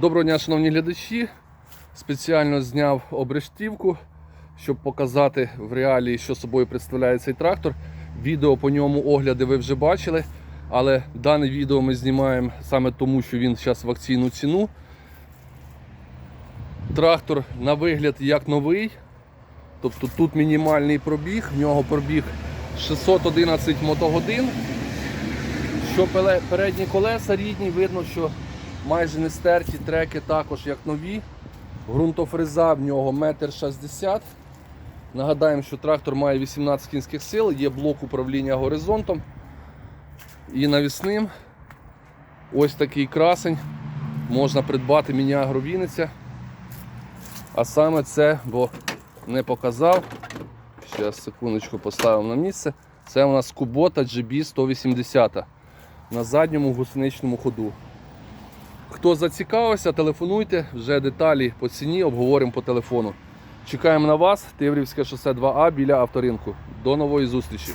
Доброго дня, шановні глядачі. Спеціально зняв обрештівку, щоб показати в реалії, що собою представляє цей трактор. Відео по ньому огляди ви вже бачили, але дане відео ми знімаємо саме тому, що він зараз в акційну ціну. Трактор на вигляд як новий. Тобто тут мінімальний пробіг, в нього пробіг 611 мотогодин. Що передні колеса рідні, видно, що майже не стерті треки також як нові. Ґрунтофреза в нього 1,60 м. Нагадаємо, що трактор має 18 кінських сил, є блок управління горизонтом і навісним. Ось такий красень. Можна придбати міні-агро. А саме це, бо не показав. Зараз секундочку поставимо на місце. Це у нас Kubota GB 180 на задньому гусеничному ходу. Хто зацікавився, телефонуйте, вже деталі по ціні обговоримо по телефону. Чекаємо на вас, Тиврівське шосе 2А біля авторинку. До нової зустрічі!